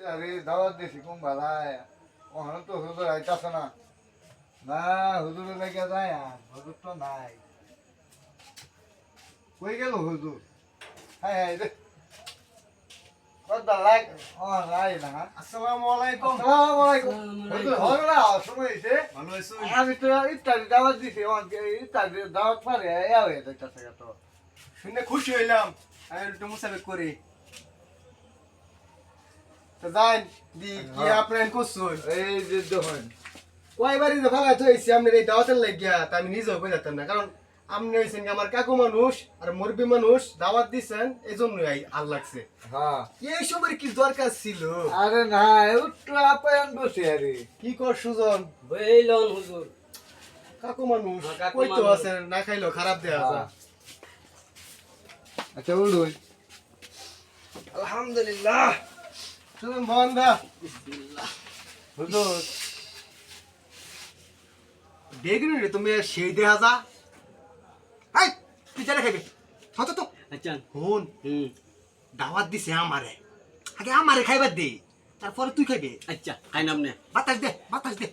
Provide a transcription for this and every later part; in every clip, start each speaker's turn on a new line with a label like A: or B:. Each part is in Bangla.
A: আরে দাওয়াত দিছি কোন ভালাই ওখানে তো হুজুর আইতাছে না। না হুজুরের লেগে যায় হুজুর তো নাই। কই গেল হুজুর হ্যাঁ হ্যাঁ রে হুজুর আমি তো ইত্যাদি দাওয়াত দিছি ইত্যাদি দাওয়াত পারে
B: শুনে খুশি হইলাম। আমি একটু মুসাফির করি। তো যাই দি কি। আপনার করছুন
A: এই যে দেখুন
B: কয়বারই যে ভালো তো হয়েছি আপনার এই দাওয়াতের লাগিয়া তা আমি নিজেও কই যেতাম না কারণ আপনি হয়েছেন আমার কাকু মানুষ আর মুরবি মানুষ দাওয়াত দিছেন এই জন্যই আই আর লাগছে
A: হ্যাঁ
B: এইসবের কি দরকার ছিল
A: আরে না একটু আপায়ন বসে আরে
B: কি কর সুজন
C: বইলন হুজুর
B: কাকু মানুষ কই তো। আছেন না খাইলো খারাপ দেয়া
A: হ্যাঁ। আচ্ছা উঠুন
B: আলহামদুলিল্লাহ
A: হুজুর।
B: দেখুন রে তুমি সেই দেখা যা হাই তুই জানে খাইবে হত তো।
C: আচ্ছা।
B: হুন দাওয়াত দিছে আমারে। আগে আমারে খাইবার দে তারপরে তুই খাইবে।
C: আচ্ছা খাই নাম নে।
B: বাতাস দে বাতাস দে।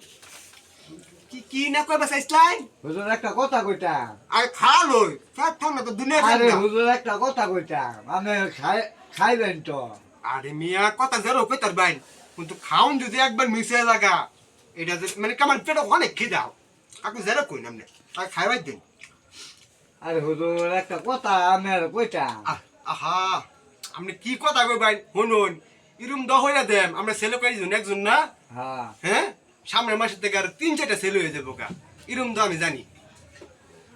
B: কি কি না কইবা চাইছলাই
A: হুজুর একটা কথা কইতাম।
B: আরে খা লই ফেট ঠান্ডা তো দুনিয়া
A: আরে হুজুর একটা কথা কইতাম। আমি খাই খাইবেন তো।
B: আরে মিয়া কথা জেরো কইতার বাইন কিন্তু খাউন যদি একবার মিশে লাগা এটা মানে কেমন পেট অনেক খিদাও কাকু জেরো কই নামনে? আর খাইবার দিন।
A: আরে হুজুর একটা কথা আমি আর কইতাম।
B: আহা আপনি কি কথা কইবেন শুনুন ইরুম দ হইয়া দেম আমরা ছেলে কয়েকজন একজন না?
A: হ্যাঁ।
B: হ্যাঁ? সামনের মাসের থেকে আর তিন চারটা ছেলে হয়ে যাব কা ইরুম তো আমি জানি।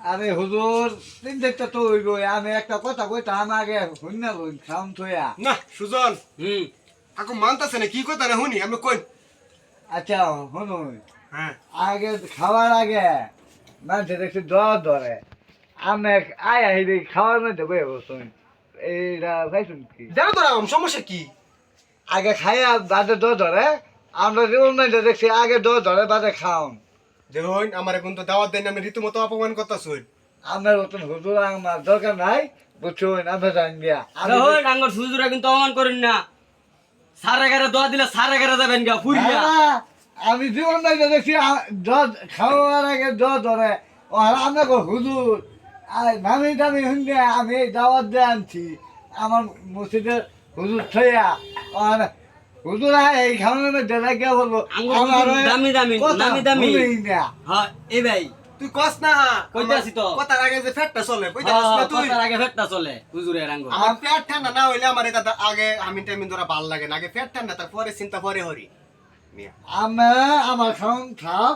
A: আরে হুজুর তিন চারটা তো হইব আমি একটা কথা কইতাম আগে শুনে লইন খাউন থইয়া।
B: না সুজন।
C: হুম।
B: কাকু মানতাছে না কি কথা না শুনি আমি কই।
A: আচ্ছা শুনুন
B: হ্যাঁ।
A: আগে খাওয়ার আগে মানুষের একটু দর ধরে। আমি আয় আহি খাওয়ার মধ্যে বয়ে বসুন। এইটা খাইছুন কি?
B: জানো তো রাম সমস্যা কি?
A: আগে খাইয়া বাদে দর ধরে আমরা যে অন্যান্য দেখছি আগে দর ধরে বাদে খাওন।
B: দেখুন আমার এখন তো দাওয়াত দেন আমি রীতিমতো অপমান করতেছুন
A: আমার মতন হুজুর আমার দরকার নাই বুঝছুন আমরা জান গিয়া। আমি
C: আরে হই ডাঙ্গর সুজুরা কিন্তু অমান করেন না। সারা গারে দোয়া দিলে সারা গারে যাবেন গা ফুরিয়া।
A: আমি যে অন্যান্য দেখছি দর খাওয়ার আগে দর ধরে। ও আমরা কো হুজুর আর নামি দামি শুনে আমি দাওয়াত দিয়ে আনছি। আমার মসজিদের হুজুর থইয়া আর হুজুর এই খাওয়ানোর মধ্যে লাগিয়া বলব।
C: আঙ্গুর
A: আমার
C: হুজুর দামি দামি, দামি দামি। হ্যাঁ এ ভাই।
B: তুই কস না
C: কইতাছি তো।
B: কথার আগে যে ফ্যাটটা চলে
C: হ্যাঁ,
B: কইতাছিস না তুই?
C: কথার আগে ফেটটা চলে হুজুরের আঙ্গুর।
B: আমার পেট ঠান্ডা না হইলে আমার এটা আগে আমি টাইমিন ধরা ভালো লাগে না। আগে পেট ঠান্ডা তারপরে চিন্তা পরে হরি। মিয়া।
A: আমার খাওন থাক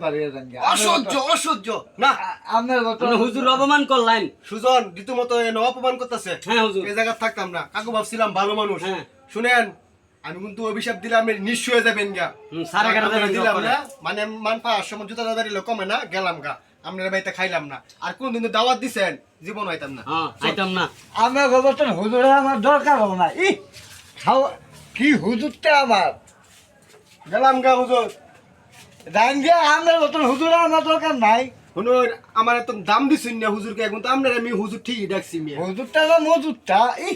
A: বাড়িয়ে যান
B: অসহ্য অসহ্য। না।
A: আপনার
C: হুজুর অপমান করলেন?
B: সুজন রীতিমতো অপমান করতেছে।
C: হ্যাঁ হুজুর।
B: এই জায়গা থাকতাম না। কাকু ভাবছিলাম ভালো মানুষ।
C: হ্যাঁ।
B: শুনেন আমি কিন্তু অভিশাপ দিলে আপনি নিশ্চয় হয়ে যাবেন গা।
C: সারা
B: দিলাম না। মানে মান পাওয়ার সময় জুতা দাদারি কমে না গেলাম গা। আপনার বাড়িতে খাইলাম না। আর কোনদিন তো দাওয়াত দিছেন জীবন হইতাম না।
C: হ্যাঁ আইতাম না।
A: আমার মতন হুজুরে আমার দরকার হবে না। ই খাওয়া কি হুজুরটা আমার?
B: গেলাম গা হুজুর।
A: জান গিয়া আমার মতন হুজুরে আমার দরকার নাই।
B: হুনুর আমার এত দাম দিছেন না হুজুরকে এখন তো আপনার আমি হুজুর ঠিকই ডাকছি মিয়া।
A: হুজুরটা না মজুরটা ই